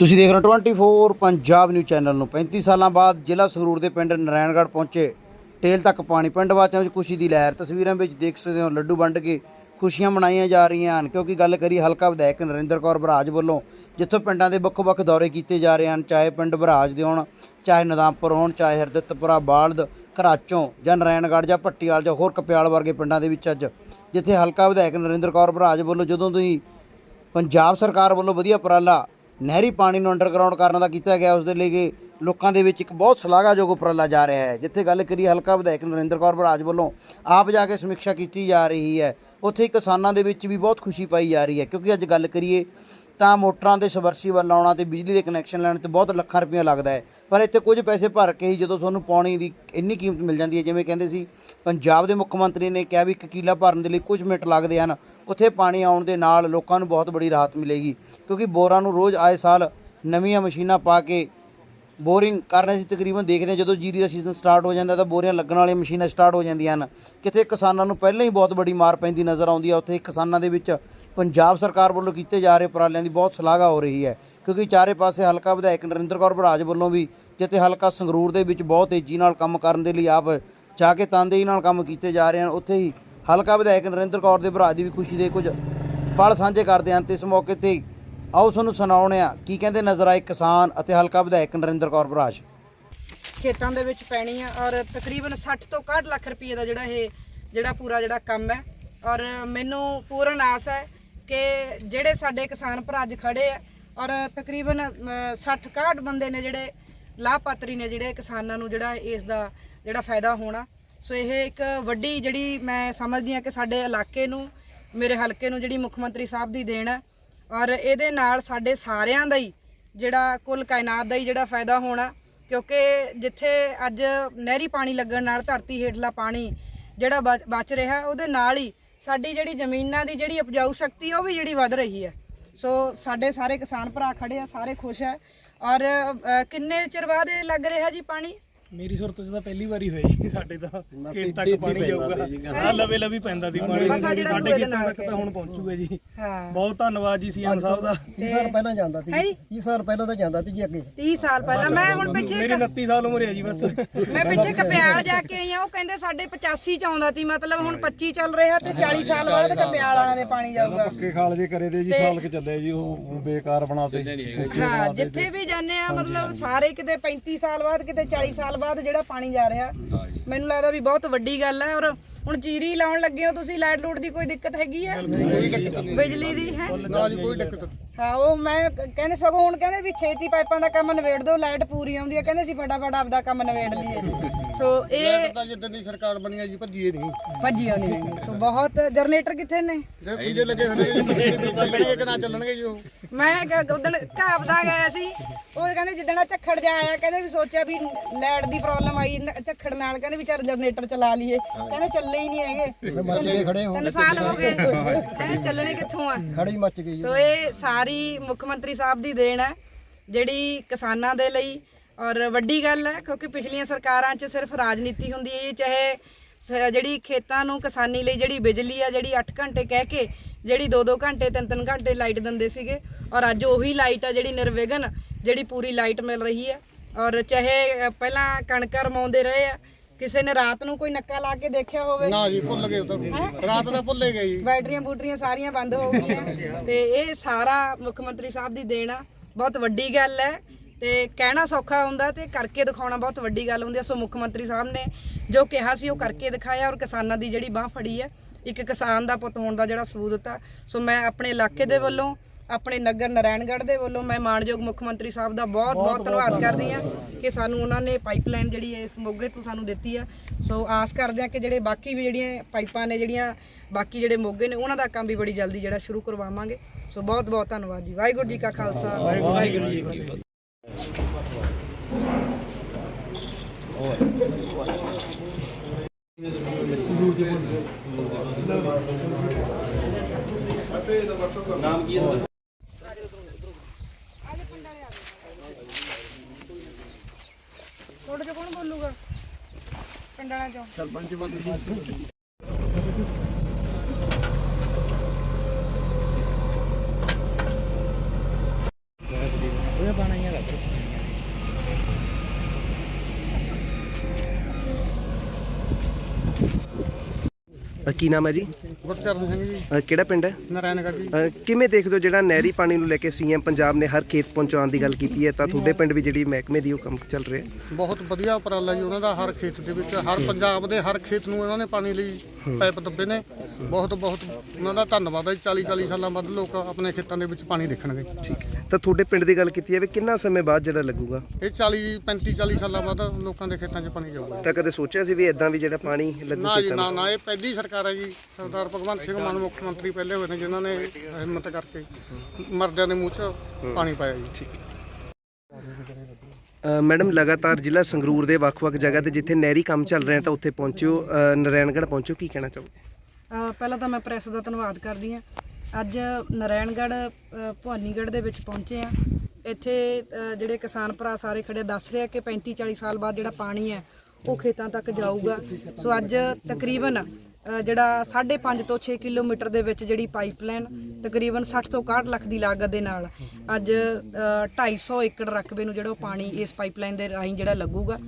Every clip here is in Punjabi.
ਤੁਸੀਂ ਦੇਖ ਰਹੇ ਹੋ 24 ਪੰਜਾਬ ਨਿਊਜ਼ ਚੈਨਲ ਨੂੰ। 35 ਸਾਲਾਂ ਬਾਅਦ ਜ਼ਿਲ੍ਹਾ ਸੰਗਰੂਰ ਦੇ ਪਿੰਡ ਨਰਾਇਣਗੜ੍ਹ ਪਹੁੰਚੇ। ਟੇਲ ਤੱਕ ਪਾਣੀ ਪਿੰਡ ਵਾਸੀਆਂ ਵਿੱਚ ਖੁਸ਼ੀ ਦੀ ਲਹਿਰ। ਤਸਵੀਰਾਂ ਵਿੱਚ ਦੇਖ ਸਕਦੇ ਹੋ ਲੱਡੂ ਵੰਡ ਕੇ ਖੁਸ਼ੀਆਂ ਮਨਾਈਆਂ ਜਾ ਰਹੀਆਂ ਹਨ। ਕਿਉਂਕਿ ਗੱਲ ਕਰੀ ਹਲਕਾ ਵਿਧਾਇਕ ਨਰਿੰਦਰ ਕੌਰ ਬਰਾਜ ਵੱਲੋਂ, ਜਿੱਥੋਂ ਪਿੰਡਾਂ ਦੇ ਵੱਖ-ਵੱਖ ਦੌਰੇ ਕੀਤੇ ਜਾ ਰਹੇ ਹਨ, ਚਾਹੇ ਪਿੰਡ ਬਰਾਜ ਦੇ ਹੋਣ, ਚਾਹੇ ਨਦਾਮਪੁਰ ਹੋਣ, ਚਾਹੇ ਹਰਦਿੱਤਪੁਰਾ, ਬਾਲਦ, ਘਰਾਚੋਂ ਜਾਂ ਨਰਾਇਣਗੜ੍ਹ ਜਾਂ ਪੱਟੀਵਾਲ ਜਾਂ ਹੋਰ ਕਪਿਆਲ ਵਰਗੇ ਪਿੰਡਾਂ ਦੇ ਵਿੱਚ ਅੱਜ, ਜਿੱਥੇ ਹਲਕਾ ਵਿਧਾਇਕ ਨਰਿੰਦਰ ਕੌਰ ਬਰਾਜ ਵੱਲੋਂ ਜਦੋਂ ਤੁਸੀਂ ਪੰਜਾਬ ਸਰਕਾਰ ਵੱਲੋਂ ਵਧੀਆ ਉਪਰਾਲਾ ਨਹਿਰੀ ਪਾਣੀ ਨੂੰ ਅੰਡਰਗਰਾਉਂਡ ਕਰਨ ਦਾ ਕੀਤਾ ਗਿਆ ਉਸ ਦੇ ਲਈ ਲੋਕਾਂ ਦੇ ਵਿੱਚ ਇੱਕ ਬਹੁਤ ਸ਼ਲਾਘਾਯੋਗ ਉਪਰਾਲਾ ਜਾ ਰਿਹਾ ਹੈ। ਜਿੱਥੇ ਗੱਲ ਕਰੀ ਹਲਕਾ ਵਿਧਾਇਕ ਨਰਿੰਦਰ ਕੌਰ ਬਰਾਜ ਵੱਲੋਂ ਆਪ ਜਾ ਕੇ ਸਮੀਖਿਆ ਕੀਤੀ ਜਾ ਰਹੀ ਹੈ। ਉੱਥੇ ਕਿਸਾਨਾਂ ਦੇ ਵਿੱਚ ਵੀ ਬਹੁਤ ਖੁਸ਼ੀ ਪਾਈ ਜਾ ਰਹੀ ਹੈ, ਕਿਉਂਕਿ ਅੱਜ ਗੱਲ ਕਰੀਏ ਤਾਂ ਮੋਟਰਾਂ ਦੇ ਸਬਰਸੀਬਲ ਲਾਉਣਾ ਤੇ ਬਿਜਲੀ ਦੇ ਕਨੈਕਸ਼ਨ ਲੈਣ ਤੇ ਬਹੁਤ ਲੱਖਾਂ ਰੁਪਏ ਲੱਗਦਾ ਹੈ। ਪਰ ਇੱਥੇ ਕੁਝ ਪੈਸੇ ਭਰ ਕੇ ਹੀ ਜਦੋਂ ਤੁਹਾਨੂੰ ਪਾਣੀ ਦੀ ਇੰਨੀ ਕੀਮਤ ਮਿਲ ਜਾਂਦੀ ਹੈ, ਜਿਵੇਂ ਕਹਿੰਦੇ ਸੀ, ਪੰਜਾਬ ਦੇ ਮੁੱਖ ਮੰਤਰੀ ਨੇ ਕਿਹਾ ਵੀ ਇੱਕ ਕਿਲਾ ਭਰਨ ਦੇ ਲਈ ਕੁਝ ਮਿੰਟ ਲੱਗਦੇ ਹਨ। ਉੱਥੇ ਪਾਣੀ ਆਉਣ ਦੇ ਨਾਲ ਲੋਕਾਂ ਨੂੰ ਬਹੁਤ ਬੜੀ ਰਾਹਤ ਮਿਲੇਗੀ, ਕਿਉਂਕਿ ਬੋਰਾਂ ਨੂੰ ਰੋਜ਼ ਆਏ ਸਾਲ ਨਵੀਆਂ ਮਸ਼ੀਨਾਂ ਪਾ ਕੇ ਬੋਰਿੰਗ ਕਰ ਰਹੇ ਸੀ ਤਕਰੀਬਨ ਦੇਖਦੇ ਹਾਂ, ਜਦੋਂ ਜੀਰੀ ਦਾ ਸੀਜ਼ਨ ਸਟਾਰਟ ਹੋ ਜਾਂਦਾ ਤਾਂ ਬੋਰੀਆਂ ਲੱਗਣ ਵਾਲੀਆਂ ਮਸ਼ੀਨਾਂ ਸਟਾਰਟ ਹੋ ਜਾਂਦੀਆਂ ਹਨ। ਕਿਤੇ ਕਿਸਾਨਾਂ ਨੂੰ ਪਹਿਲਾਂ ਹੀ ਬਹੁਤ ਵੱਡੀ ਮਾਰ ਪੈਂਦੀ ਨਜ਼ਰ ਆਉਂਦੀ ਹੈ ਉੱਥੇ ਕਿਸਾਨਾਂ ਦੇ ਵਿੱਚ ਪੰਜਾਬ ਸਰਕਾਰ ਵੱਲੋਂ ਕੀਤੇ ਜਾ ਰਹੇ ਉਪਰਾਲਿਆਂ ਦੀ ਬਹੁਤ ਸ਼ਲਾਘਾ ਹੋ ਰਹੀ ਹੈ। ਕਿਉਂਕਿ ਚਾਰੇ ਪਾਸੇ ਹਲਕਾ ਵਿਧਾਇਕ ਨਰਿੰਦਰ ਕੌਰ ਬਰਾਜ ਵੱਲੋਂ ਵੀ ਜਿੱਥੇ ਹਲਕਾ ਸੰਗਰੂਰ ਦੇ ਵਿੱਚ ਬਹੁਤ ਤੇਜ਼ੀ ਨਾਲ ਕੰਮ ਕਰਨ ਦੇ ਲਈ ਆਪ ਜਾ ਕੇ ਤਨਦੇਹੀ ਨਾਲ ਕੰਮ ਕੀਤੇ ਜਾ ਰਹੇ ਹਨ, ਉੱਥੇ ਹੀ ਹਲਕਾ ਵਿਧਾਇਕ ਨਰਿੰਦਰ ਕੌਰ ਦੇ ਭਰਾ ਦੀ ਵੀ ਖੁਸ਼ੀ ਦੇ ਕੁਝ ਪਲ ਸਾਂਝੇ ਕਰਦੇ ਹਨ। ਤੇ ਇਸ ਮੌਕੇ ਤੇ ਆਓ ਤੁਹਾਨੂੰ ਸੁਣਾਉਂਦੇ ਆ, ਕੀ ਕਹਿੰਦੇ ਨਜ਼ਰ ਆਏ ਕਿਸਾਨ ਅਤੇ ਹਲਕਾ ਵਿਧਾਇਕ ਨਰਿੰਦਰ ਕੌਰ ਬਰਾਜ? ਖੇਤਾਂ ਦੇ ਵਿੱਚ ਪੈਣੀ ਆ ਔਰ ਤਕਰੀਬਨ 60 ਤੋਂ 61 ਲੱਖ ਰੁਪਏ ਦਾ ਜਿਹੜਾ ਇਹ, ਜਿਹੜਾ ਪੂਰਾ ਜਿਹੜਾ ਕੰਮ ਹੈ। ਔਰ ਮੈਨੂੰ ਪੂਰਨ ਆਸ ਹੈ ਕਿ ਜਿਹੜੇ ਸਾਡੇ ਕਿਸਾਨ ਭਰਾ ਅੱਜ ਖੜੇ ਆ, ਔਰ ਤਕਰੀਬਨ 60 61 ਬੰਦੇ ਨੇ ਜਿਹੜੇ ਲਾਭਪਾਤਰੀ ਨੇ ਜਿਹੜੇ ਕਿਸਾਨਾਂ ਨੂੰ ਜਿਹੜਾ ਇਸ ਦਾ ਜਿਹੜਾ ਫਾਇਦਾ ਹੋਣਾ। ਸੋ ਇਹ ਇੱਕ ਵੱਡੀ ਜਿਹੜੀ ਮੈਂ ਸਮਝਦੀ ਹਾਂ ਕਿ ਸਾਡੇ ਇਲਾਕੇ ਨੂੰ, ਮੇਰੇ ਹਲਕੇ ਨੂੰ ਜਿਹੜੀ ਮੁੱਖ ਮੰਤਰੀ ਸਾਹਿਬ ਦੀ ਦੇਣ ਹੈ ਔਰ ਇਹਦੇ ਨਾਲ ਸਾਡੇ ਸਾਰਿਆਂ ਦਾ ਹੀ ਜਿਹੜਾ ਕੁੱਲ ਕਾਇਨਾਤ ਦਾ ਹੀ ਜਿਹੜਾ ਫਾਇਦਾ ਹੋਣਾ, ਕਿਉਂਕਿ ਜਿੱਥੇ ਅੱਜ ਨਹਿਰੀ ਪਾਣੀ ਲੱਗਣ ਨਾਲ ਧਰਤੀ ਹੇਠਲਾ ਪਾਣੀ ਜਿਹੜਾ ਬਚ- ਬਚ ਰਿਹਾ, ਉਹਦੇ ਨਾਲ ਹੀ ਸਾਡੀ ਜਿਹੜੀ ਜ਼ਮੀਨਾਂ ਦੀ ਜਿਹੜੀ ਉਪਜਾਊ ਸ਼ਕਤੀ ਉਹ ਵੀ ਜਿਹੜੀ ਵੱਧ ਰਹੀ ਹੈ। ਸੋ ਸਾਡੇ ਸਾਰੇ ਕਿਸਾਨ ਭਰਾ ਖੜੇ ਆ, ਸਾਰੇ ਖੁਸ਼ ਹੈ ਔਰ ਕਿੰਨੇ ਚਿਰ ਬਾਅਦ ਲੱਗ ਰਿਹਾ ਜੀ ਪਾਣੀ? ਮੇਰੀ ਸੁਰਤ 'ਚ ਤਾਂ ਪਹਿਲੀ ਵਾਰੀ ਹੋਈ ਜੀ ਸਾਡੇ ਤਾਂ ਖੇਤ ਤੱਕ ਪਾਣੀ ਜਾਊਗਾ। ਹਾਂ ਲਵੇ ਲਵੀ ਪੈਂਦਾ ਸੀ ਪਾਣੀ। ਬਸ ਆਹ ਜਿਹੜਾ ਸਾਡੇ ਦੇ ਖੇਤਾਂ ਨਾਲ ਤੱਕ ਤਾਂ ਹੁਣ ਪਹੁੰਚੂਗਾ ਜੀ। ਹਾਂ। ਬਹੁਤ ਧੰਨਵਾਦ ਜੀ ਸੀਐਮ ਸਾਹਿਬ ਦਾ। 30 ਸਾਲ ਪਹਿਲਾਂ ਜਾਂਦਾ ਸੀ ਹੈ? ਜੀ 30 ਸਾਲ ਪਹਿਲਾਂ ਤਾਂ ਜਾਂਦਾ ਸੀ ਜੀ ਅੱਗੇ। 30 ਸਾਲ ਪਹਿਲਾਂ। ਮੈਂ ਹੁਣ ਪਿੱਛੇ ਮੇਰੀ 29 ਸਾਲ ਉਮਰ ਹੈ ਜੀ ਬਸ। ਮੈਂ ਪਿੱਛੇ ਕਪਿਆਲ ਜਾ ਕੇ ਆਈ ਆ ਉਹ ਕਹਿੰਦੇ ਸਾਡੇ 85 ਚ ਆਉਂਦਾ ਸੀ ਮਤਲਬ ਹੁਣ 25 ਚੱਲ ਰਿਹਾ ਤੇ 40 ਸਾਲ ਬਾਅਦ ਕਪਿਆਲ ਵਾਲਿਆਂ ਦੇ ਪਾਣੀ ਜਾਊਗਾ। ਪੱਕੇ ਖਾਲ ਜੇ ਕਰੇ ਦੇ ਜੀ ਸਾਲ ਕਿ ਚੱਲੇ ਜੀ ਉਹ ਬੇਕਾਰ ਬਣਾਤੇ। ਹਾਂ ਜਿੱਥੇ ਵੀ ਜਾਂਦੇ ਆ ਮਤਲਬ ਸਾਰੇ ਕਿਤੇ 35 ਸਾਲ ਬਾਅਦ ਕਿਤੇ 40 ਸਾਲ ਬਾਅਦ ਜਿਹੜਾ ਪਾਣੀ ਜਾ ਰਿਹਾ ਮੈਨੂੰ ਲੱਗਦਾ ਵੀ ਬਹੁਤ ਵੱਡੀ ਗੱਲ ਹੈ ਔਰ ਹੁਣ ਜੀਰੀ ਲਾਉਣ ਲੱਗੇ ਹੋ ਤੁਸੀਂ ਲਾਈਟ ਲੂਟ ਦੀ ਕੋਈ ਦਿੱਕਤ ਹੈਗੀ ਆ? ਬਿਜਲੀ ਦੀ ਹੈ? ਨਾ ਜੀ ਕੋਈ ਦਿੱਕਤ ਹਾਂ ਉਹ ਮੈਂ ਕਹਿੰਦੇ ਸਗੋਂ ਹੁਣ ਕਹਿੰਦੇ ਵੀ ਛੇਤੀ ਪਾਈਪਾਂ ਦਾ ਕੰਮ ਨਵੇੜ ਦਿਓ ਲਾਈਟ ਪੂਰੀ ਆਉਂਦੀ ਹੈ ਕਹਿੰਦੇ ਸੀ ਫਟਾਫਟ ਆਪਦਾ ਕੰਮ ਨਵੇੜ ਲਈਏ। ਸੋ ਇਹ ਤਾਂ ਜਿੱਦਾਂ ਦੀ ਸਰਕਾਰ ਬਣੀ ਆ ਜੀ ਭੱਜੀਏ ਨਹੀਂ। ਭੱਜੀ ਆਉਣੀ ਹੈਗੀ ਸੋ ਬਹੁਤ ਜਨਰੇਟਰ ਕਿੱਥੇ ਨੇ? ਜੇ ਪੁੰਜੇ ਲੱਗੇ ਨੇ ਜੀ ਬੱਚੇ ਵੀ ਚੱਲਣਗੇ ਕਿ ਨਾ ਚੱਲਣਗੇ ਜੀ ਉਹ। ਮੈਂ ਉਦੋਂ ਘਾਪਦਾ ਗਿਆ ਸੀ ਉਹ ਕਹਿੰਦੇ ਜਿੱਦਣ ਆਹ ਝੱਖੜ ਜਾ ਆਇਆ ਕਹਿੰਦੇ ਵੀ ਸੋਚਿਆ ਵੀ ਲਾਈਟ ਦੀ ਪ੍ਰੋਬਲਮ ਆਈ ਨ- ਝੱਖੜ ਨਾਲ ਕਹਿੰਦੇ ਵੀ ਚੱਲ ਜਨਰੇਟਰ ਚਲਾ ਲਈਏ। ਕਹਿੰਦੇ ਚੱਲੇ ਹੀ ਨਹੀਂ ਹੈਗੇ। ਬੱਚੇ ਖੜੇ ਹੋ ਤਿੰਨ ਸਾਲ ਹੋ ਗਏ। ਹੈ ਚੱਲਣੇ ਕਿੱਥੋਂ ਆ? ਖੜੀ ਮੱਚ ਗਈ ਸੋ ਇਹ ਸਾਰੀ ਮੁੱਖ ਮੰਤਰੀ ਸਾਹਿਬ ਦੀ ਦੇਣ ਹੈ ਜਿਹੜੀ ਕਿਸਾਨਾਂ ਦੇ ਲਈ। ਔਰ ਵੱਡੀ ਗੱਲ ਹੈ ਕਿਉਂਕਿ ਪਿਛਲੀਆਂ ਸਰਕਾਰਾਂ 'ਚ ਸਿਰਫ ਰਾਜਨੀਤੀ ਹੁੰਦੀ ਹੈ ਚਾਹੇ ਸ- ਜਿਹੜੀ ਖੇਤਾਂ ਨੂੰ ਕਿਸਾਨੀ ਲਈ ਜਿਹੜੀ ਬਿਜਲੀ ਆ ਜਿਹੜੀ 8 ਘੰਟੇ ਕਹਿ ਕੇ ਜਿਹੜੀ 2-2 ਘੰਟੇ 3-3 ਘੰਟੇ ਲਾਈਟ ਦਿੰਦੇ ਸੀਗੇ। ਔਰ ਅੱਜ ਉਹੀ ਲਾਈਟ ਆ ਜਿਹੜੀ ਨਿਰਵਿਘਨ ਜਿਹੜੀ ਪੂਰੀ ਲਾਈਟ ਮਿਲ ਰਹੀ ਹੈ। ਔਰ ਚਾਹੇ ਅ, ਪਹਿਲਾਂ ਕਣਕਾਂ ਰਮਾਉਂਦੇ ਰਹੇ ਆ ਕਿਸੇ ਨੇ ਰਾਤ ਨੂੰ ਕੋਈ ਨੱਕਾ ਲਾ ਕੇ ਦੇਖਿਆ ਹੋਵੇ? ਨਾ ਜੀ ਭੁੱਲ ਗਏ ਉਹ ਤਾਂ ਰਾਤ ਦਾ ਭੁੱਲੇ ਗਏ ਜੀ। ਬੈਟਰੀਆਂ ਬੂਟਰੀਆਂ ਸਾਰੀਆਂ ਬੰਦ ਹੋ ਗਈਆਂ। ਤੇ ਇਹ ਸਾਰਾ ਮੁੱਖ ਮੰਤਰੀ ਸਾਹਿਬ ਦੀ ਦੇਣ ਆ। ਬਹੁਤ ਵੱਡੀ ਗੱਲ ਹੈ। ਤੇ ਕਹਿਣਾ ਸੌਖਾ ਹੁੰਦਾ ਤੇ ਕਰਕੇ ਦਿਖਾਉਣਾ ਬਹੁਤ ਵੱਡੀ ਗੱਲ ਹੁੰਦੀ ਹੈ। ਸੋ ਮੁੱਖ ਮੰਤਰੀ ਸਾਹਿਬ ਨੇ ਜੋ ਕਿਹਾ ਸੀ ਉਹ ਕਰਕੇ ਦਿਖਾਇਆ ਔਰ ਕਿਸਾਨਾਂ ਦੀ ਜਿਹੜੀ ਬਾਹ ਫੜੀ ਹੈ ਇੱਕ ਕਿਸਾਨ ਦਾ ਪੁੱਤ ਹੋਣ ਦਾ ਜਿਹੜਾ ਸਬੂਤ ਦਿੱਤਾ। ਸੋ ਮੈਂ ਆਪਣੇ ਇਲਾਕੇ ਦੇ ਵੱਲੋਂ ਆਪਣੇ ਨਗਰ ਨਾਰਾਇਣਗੜ੍ਹ ਦੇ ਵੱਲੋਂ ਮੈਂ ਮਾਣਯੋਗ ਮੁੱਖ ਮੰਤਰੀ ਸਾਹਿਬ ਦਾ ਬਹੁਤ ਬਹੁਤ ਧੰਨਵਾਦ ਕਰਦੀ ਹਾਂ ਕਿ ਸਾਨੂੰ ਉਹਨਾਂ ਨੇ ਪਾਈਪਲਾਈਨ ਜਿਹੜੀ ਹੈ ਇਸ ਮੋਗੇ ਤੋਂ ਸਾਨੂੰ ਦਿੱਤੀ ਆ ਸੋ ਆਸ ਕਰਦੇ ਹਾਂ ਕਿ ਜਿਹੜੇ ਬਾਕੀ ਵੀ ਜਿਹੜੀਆਂ ਪਾਈਪਾਂ ਨੇ ਜਿਹੜੀਆਂ ਬਾਕੀ ਜਿਹੜੇ ਮੋਗੇ ਨੇ ਉਹਨਾਂ ਦਾ ਕੰਮ ਵੀ ਬੜੀ ਜਲਦੀ ਜਿਹੜਾ ਸ਼ੁਰੂ ਕਰਵਾਵਾਂਗੇ। ਸੋ ਬਹੁਤ ਬਹੁਤ ਧੰਨਵਾਦ ਜੀ। ਵਾਹਿਗੁਰੂ ਜੀ ਕਾ ਖਾਲਸਾ। ਵਾਹਿਗੁਰੂ ਜੀ ਕੀ ਫਤਿਹ ਪਿੰਡਾਂ ਚੋਂ ਸਰਪੰਚ ਬੰਦੇ ਉਹਦਾ ਪਾਣਾ ਹੀ ਰੱਖ Thank you. ਅ, ਕੀ ਨਾਮ ਹੈ ਜੀ? ਗੁਰਚਰਨ ਸਿੰਘ ਜੀ। ਅ, ਕਿਹੜਾ ਪਿੰਡ ਹੈ? ਨਾਰਾਇਣਗੜ੍ਹ ਜੀ। ਅ, ਕਿਵੇਂ ਦੇਖਦੇ ਹੋ ਜਿਹੜਾ ਨਹਿਰੀ ਪਾਣੀ ਨੂੰ ਲੈ ਕੇ ਸੀਐਮ ਪੰਜਾਬ ਨੇ ਹਰ ਖੇਤ ਪਹੁੰਚਾਉਣ ਦੀ ਗੱਲ ਕੀਤੀ ਹੈ ਤਾਂ ਤੁਹਾਡੇ ਪਿੰਡ ਵੀ ਜਿਹੜੀ ਮਹਿਕਮੇ ਦੀ ਉਹ ਕੰਮ ਚੱਲ ਰਿਹਾ ਹੈ? ਬਹੁਤ ਵਧੀਆ ਉਪਰਾਲਾ ਜੀ ਉਹਨਾਂ ਦਾ ਹਰ ਖੇਤ ਦੇ ਵਿੱਚ। ਹਰ ਪੰਜਾਬ ਦੇ ਹਰ ਖੇਤ ਨੂੰ ਉਹਨਾਂ ਨੇ ਪਾਣੀ ਲਈ ਪਾਈਪ ਦੱਬੇ ਨੇ। ਬਹੁਤ ਬਹੁਤ ਉਹਨਾਂ ਦਾ ਧੰਨਵਾਦ ਹੈ 40 40 ਸਾਲਾਂ ਬਾਅਦ ਲੋਕ ਆਪਣੇ ਖੇਤਾਂ ਦੇ ਵਿੱਚ ਪਾਣੀ ਦੇਖਣਗੇ। ਠੀਕ ਹੈ। ਤਾਂ ਤੁਹਾਡੇ ਪਿੰਡ ਦੀ ਗੱਲ ਕੀਤੀ ਜਾਵੇ ਕਿੰਨਾ ਸਮੇਂ ਬਾਅਦ ਜਿਹੜਾ ਲੱਗੂਗਾ? ਇਹ 40 35 40 ਸਾਲਾਂ ਬਾਅਦ ਲੋਕਾਂ ਦੇ ਖੇਤਾਂ 'ਚ ਪਾਣੀ ਜਾਊਗਾ। ਤਾਂ ਕਦੇ ਸੋਚਿਆ ਸੀ ਵੀ ਇਦਾਂ ਵੀ ਜਿਹੜਾ ਪਾਣੀ ਲੱਗੂ ਨਾ ਜੀ ਨਾ ਨੂੰ? ਇਹ ਪਹਿਲੀ ਸਰਕਾਰ ਹੈ ਜੀ। ਸਰਦਾਰ ਭਗਵੰਤ ਸਿੰਘ ਮਾਨ ਮੁੱਖ ਮੰਤਰੀ ਪਹਿਲੇ ਹੋਏ ਨੇ ਜਿਨ੍ਹਾਂ ਨੇ ਹਿੰਮਤ ਕਰਕੇ ਮਰਦਿਆਂ ਦੇ ਮੂੰਹ 'ਚ ਪਾਣੀ ਪਾਇਆ ਜੀ। ਅ, ਮੈਡਮ ਲਗਾਤਾਰ ਜ਼ਿਲ੍ਹਾ ਸੰਗਰੂਰ ਦੇ ਵੱਖ-ਵੱਖ ਜਗ੍ਹਾ ਤੇ ਜਿੱਥੇ ਨਹਿਰੀ ਕੰਮ ਚੱਲ ਰਹੇ ਤਾਂ ਉੱਥੇ ਪਹੁੰਚਿਓ। ਅ, ਨਾਰਾਇਣਗੜ੍ਹ ਪਹੁੰਚੋ ਕੀ ਕਹਿਣਾ ਚਾਹੋਗੇ? ਅ, ਪਹਿਲਾਂ ਤਾਂ ਮੈਂ ਪ੍ਰੈਸ ਦਾ ਧੰਨਵਾਦ ਕਰਦੀ ਹਾਂ। ਅੱਜ ਨਰਾਇਣਗੜ੍ਹ ਭਵਾਨੀਗੜ੍ਹ ਦੇ ਵਿੱਚ ਪਹੁੰਚੇ ਆ ਇੱਥੇ ਜਿਹੜੇ ਕਿਸਾਨ ਭਰਾ ਸਾਰੇ ਖੜੇ ਦੱਸ ਰਿਹਾ ਕਿ 35 40 ਸਾਲ ਬਾਅਦ ਜਿਹੜਾ ਪਾਣੀ ਹੈ ਉਹ ਖੇਤਾਂ ਤੱਕ ਜਾਊਗਾ। ਸੋ ਅੱਜ ਤਕਰੀਬਨ ਅ, ਜਿਹੜਾ 5.5 ਤੋਂ 6 ਕਿਲੋਮੀਟਰ ਦੇ ਵਿੱਚ ਜਿਹੜੀ ਪਾਈਪਲਾਈਨ ਤਕਰੀਬਨ 60 ਤੋਂ 61 ਲੱਖ ਦੀ ਲਾਗਤ ਦੇ ਨਾਲ ਅੱਜ ਅ, 250 ਏਕੜ ਰਕਬੇ ਨੂੰ ਜਿਹੜਾ ਉਹ ਪਾਣੀ ਇਸ ਪਾਈਪਲਾਈਨ ਦੇ ਰਾਹੀਂ ਜਿਹੜਾ ਲੱਗੂਗਾ।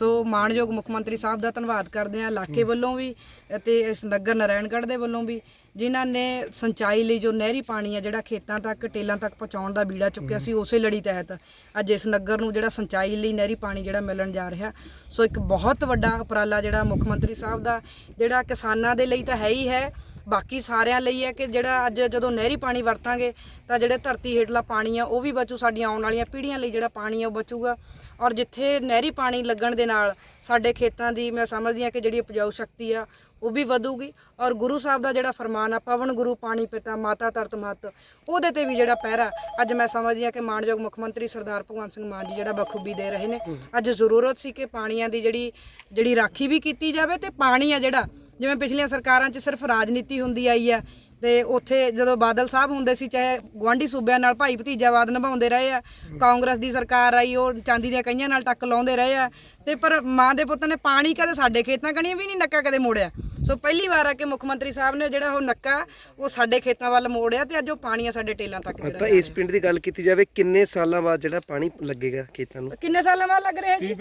ਸੋ ਮਾਣਯੋਗ ਮੁੱਖ ਮੰਤਰੀ ਸਾਹਿਬ ਦਾ ਧੰਨਵਾਦ ਕਰਦੇ ਹਾਂ ਇਲਾਕੇ ਵੱਲੋਂ ਵੀ ਅਤੇ ਇਸ ਨਗਰ ਨਰਾਇਣਗੜ੍ਹ ਦੇ ਵੱਲੋਂ ਵੀ। ਜਿਨ੍ਹਾਂ ਨੇ ਸਿੰਚਾਈ ਲਈ ਜੋ ਨਹਿਰੀ ਪਾਣੀ ਆ, ਜਿਹੜਾ ਖੇਤਾਂ ਤੱਕ, ਟੇਲਾਂ ਤੱਕ ਪਹੁੰਚਾਉਣ ਦਾ ਬੀੜਾ ਚੁੱਕਿਆ ਸੀ, ਉਸੇ ਲੜੀ ਤਹਿਤ ਅੱਜ ਇਸ ਨਗਰ ਨੂੰ ਜਿਹੜਾ ਸਿੰਚਾਈ ਲਈ ਨਹਿਰੀ ਪਾਣੀ ਜਿਹੜਾ ਮਿਲਣ ਜਾ ਰਿਹਾ। ਸੋ ਇੱਕ ਬਹੁਤ ਵੱਡਾ ਉਪਰਾਲਾ ਜਿਹੜਾ ਮੁੱਖ ਮੰਤਰੀ ਸਾਹਿਬ ਦਾ, ਜਿਹੜਾ ਕਿਸਾਨਾਂ ਦੇ ਲਈ ਤਾਂ ਹੈ ਹੀ ਹੈ, ਬਾਕੀ ਸਾਰਿਆਂ ਲਈ ਹੈ ਕਿ ਜਿਹੜਾ ਅੱਜ ਜਦੋਂ ਨਹਿਰੀ ਪਾਣੀ ਵਰਤਾਂਗੇ ਤਾਂ ਜਿਹੜੇ ਧਰਤੀ ਹੇਠਲਾ ਪਾਣੀ ਆ, ਉਹ ਵੀ ਬਚੂ, ਸਾਡੀਆਂ ਆਉਣ ਵਾਲੀਆਂ ਪੀੜ੍ਹੀਆਂ ਲਈ ਜਿਹੜਾ ਪਾਣੀ ਆ, ਉਹ ਬਚੂਗਾ। ਔਰ ਜਿੱਥੇ ਨਹਿਰੀ ਪਾਣੀ ਲੱਗਣ ਦੇ ਨਾਲ ਸਾਡੇ ਖੇਤਾਂ ਦੀ ਮੈਂ ਸਮਝਦੀ ਹਾਂ ਕਿ ਜਿਹੜੀ ਉਪਜਾਊ ਸ਼ਕਤੀ ਆ ਉਹ ਵੀ ਵਧੂਗੀ। ਔਰ ਗੁਰੂ ਸਾਹਿਬ ਦਾ ਜਿਹੜਾ ਫਰਮਾਨ ਆ ਪਵਨ ਗੁਰੂ ਪਾਣੀ ਪਿਤਾ ਮਾਤਾ ਤਰਤ ਮਤ ਉਹਦੇ ਤੇ ਵੀ ਜਿਹੜਾ ਪਹਿਰਾ ਅੱਜ ਮੈਂ ਸਮਝਦੀ ਹਾਂ ਕਿ ਮਾਨਯੋਗ ਮੁੱਖ ਮੰਤਰੀ ਸਰਦਾਰ ਭਗਵੰਤ ਸਿੰਘ ਮਾਨ ਜੀ ਜਿਹੜਾ ਬਖੂਬੀ ਦੇ ਰਹੇ ਨੇ। ਅੱਜ ਜ਼ਰੂਰਤ ਸੀ ਕਿ ਪਾਣੀਆਂ ਦੀ ਜਿਹੜੀ ਜਿਹੜੀ ਰਾਖੀ ਵੀ ਕੀਤੀ ਜਾਵੇ ਤੇ ਪਾਣੀ ਆ ਜਿਹੜਾ ਜਿਵੇਂ ਪਿਛਲੀਆਂ ਸਰਕਾਰਾਂ 'ਚ ਸਿਰਫ ਰਾਜਨੀਤੀ ਹੁੰਦੀ ਆਈ ਆ ਤੇ ਉੱਥੇ ਜਦੋਂ ਬਾਦਲ ਸਾਹਿਬ ਹੁੰਦੇ ਸੀ ਚਾਹੇ ਗਵਾਂਢੀ ਸੂਬਿਆਂ ਨਾਲ ਭਾਈ ਭਤੀਜਾਵਾਦ ਨਿਭਾਉਂਦੇ ਰਹੇ ਆ ਕਾਂਗਰਸ ਦੀ ਸਰਕਾਰ ਆਈ ਉਹ ਚਾਂਦੀ ਦੀਆਂ ਕਈਆਂ ਨਾਲ ਟੱਕ ਲਾਉਂਦੇ ਰਹੇ ਆ ਤੇ ਪਰ ਮਾਂ ਦੇ ਪੁੱਤ ਨੇ ਪਾਣੀ ਕਦੇ ਸਾਡੇ ਖੇਤਾਂ ਕਣੀਆਂ ਵੀ ਨਹੀਂ ਨੱਕਾ ਕਦੇ ਮੋੜਿਆ। ਸੋ ਪਹਿਲੀ ਵਾਰ ਆ ਕਿ ਮੁੱਖ ਮੰਤਰੀ ਸਾਹਿਬ ਨੇ ਜਿਹੜਾ ਉਹ ਨੱਕਾ ਉਹ ਸਾਡੇ ਖੇਤਾਂ ਵੱਲ ਮੋੜਿਆ ਤੇ ਅੱਜ ਉਹ ਪਾਣੀ ਆ ਸਾਡੇ ਟੇਲਾਂ ਤੱਕ ਤਾਂ ਜਿਹੜਾ ਇਸ ਪਿੰਡ ਦੀ ਗੱਲ ਕੀਤੀ ਜਾਵੇ ਕਿੰਨੇ ਸਾਲਾਂ ਬਾਅਦ ਜਿਹੜਾ ਪਾਣੀ ਲੱਗੇਗਾ ਖੇਤਾਂ ਨੂੰ? ਕਿੰਨੇ ਸਾਲਾਂ ਬਾਅਦ ਲੱਗ ਰਿਹਾ ਜੀ? 30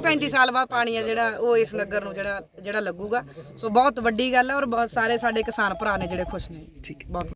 35 ਸਾਲ ਬਾਅਦ। ਪਾਣੀ ਆ ਜਿਹੜਾ ਉਹ ਇਸ ਨਗਰ ਨੂੰ ਜਿਹੜਾ ਜਿਹੜਾ ਲੱਗੂਗਾ। ਸੋ ਬਹੁਤ ਵੱਡੀ ਗੱਲ ਹੈ ਔਰ ਬਹੁਤ ਸਾਰੇ ਸਾਡੇ ਕਿਸਾਨ ਭਰਾ ਨੇ ਜਿਹੜੇ ਖੁਸ਼ ਨੇ। ਠੀਕ। ਬਹੁਤ